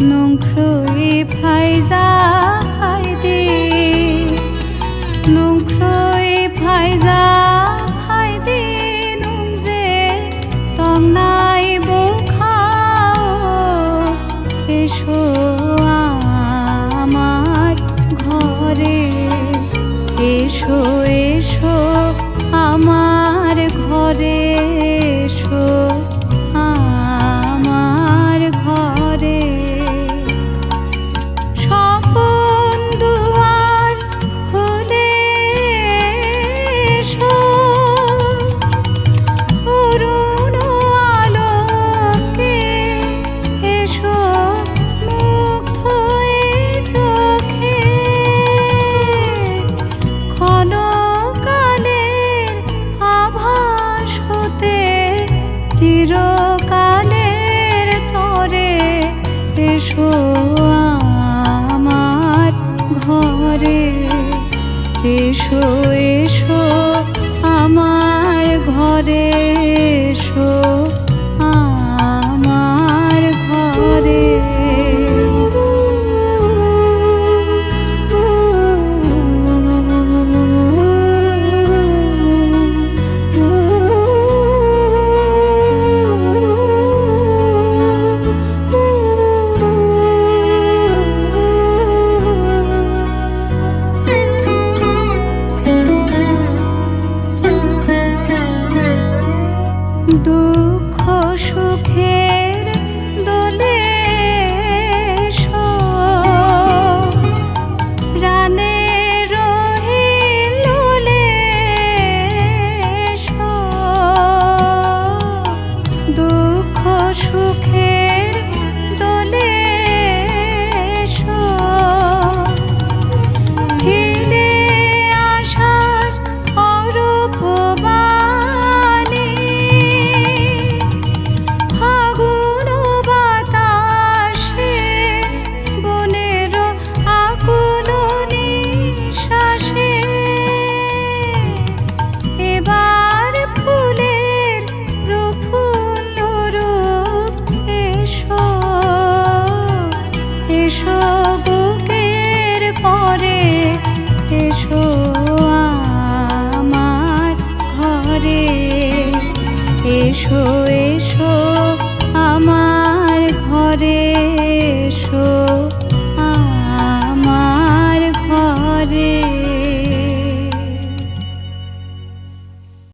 nung kru এসো আমার ঘরে। এসো এসো আমার ঘরে এসো। এসো এসো।